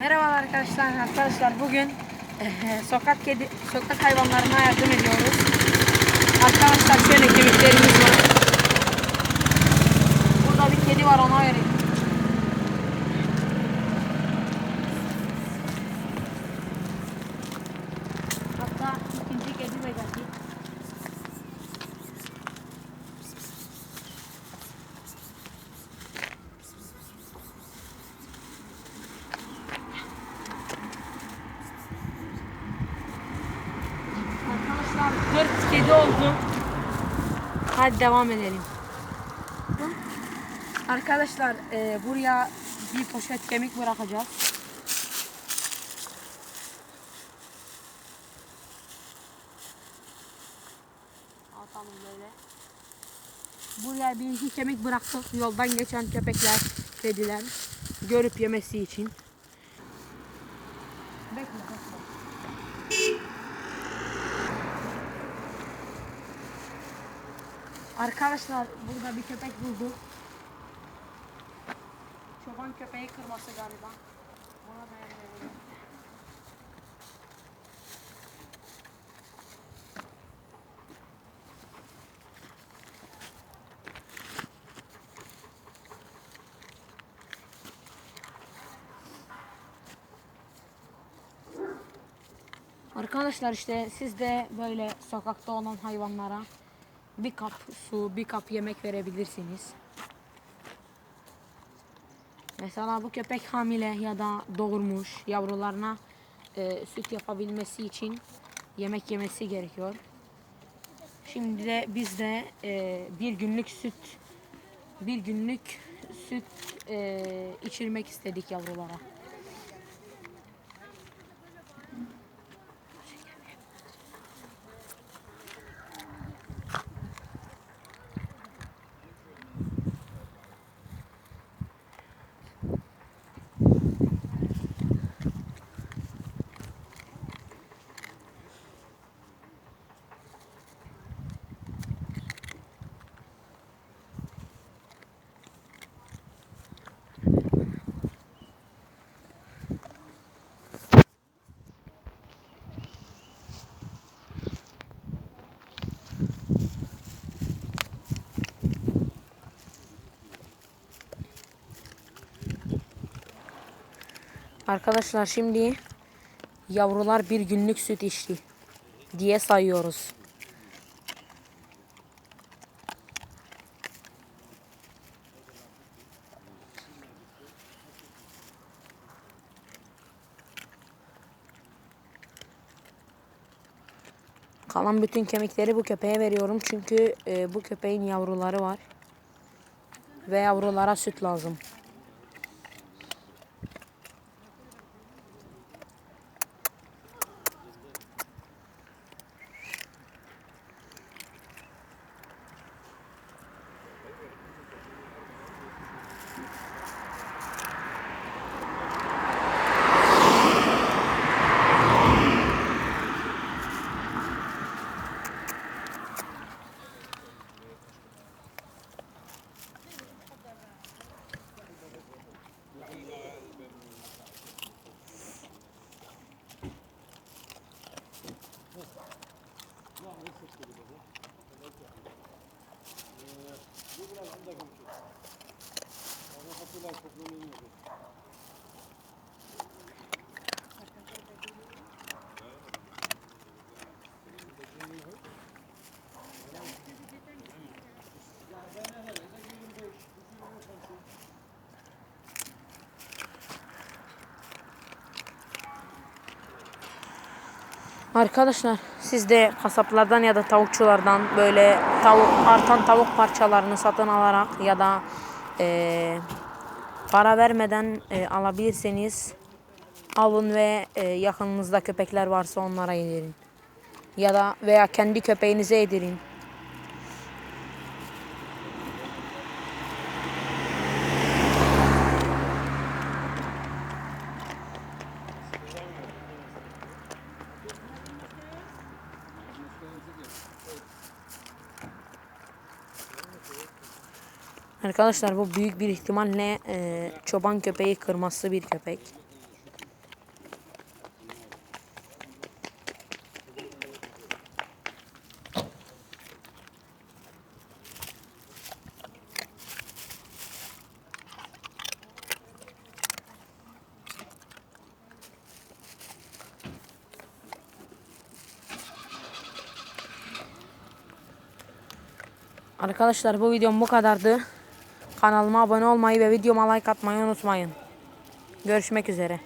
Merhaba arkadaşlar. Arkadaşlar bugün sokak kedi sokak hayvanlarına yardım ediyoruz. Arkadaşlar şöyle kemiklerimiz var. Burada bir kedi var ona vereyim. Hatta ikinci kedi de geldi. Arkadaşlar 4 kedi oldu. Hadi devam edelim. Arkadaşlar e, buraya bir poşet kemik bırakacağız. Atalım böyle. Buraya bir iki kemik bıraktık. Yoldan geçen köpekler, kediler görüp yemesi için. Bekle. Arkadaşlar burada bir köpek bulduk. Çoban köpeği kırması galiba. Ona dayanıyorum. Arkadaşlar işte siz de böyle sokakta olan hayvanlara bir kap su, bir kap yemek verebilirsiniz. Mesela bu köpek hamile ya da doğurmuş yavrularına e, süt yapabilmesi için yemek yemesi gerekiyor. Şimdi de biz de e, bir günlük süt bir günlük süt e, içirmek istedik yavrulara. Arkadaşlar şimdi yavrular bir günlük süt içti diye sayıyoruz. Kalan bütün kemikleri bu köpeğe veriyorum çünkü e, bu köpeğin yavruları var ve yavrulara süt lazım. Bu biraz anda görüşürüz. Ama hatırlar topluluğunu görüşürüz. Arkadaşlar siz de kasaplardan ya da tavukçulardan böyle tavuk artan tavuk parçalarını satın alarak ya da eee, para vermeden eee, alabilirseniz alın ve eee, yakınınızda köpekler varsa onlara yedirin. Ya da veya kendi köpeğinize yedirin. Arkadaşlar bu büyük bir ihtimalle eee, çoban köpeği kırması bir köpek. Arkadaşlar bu videom bu kadardı. Kanalıma abone olmayı ve videoma like atmayı unutmayın. Görüşmek üzere.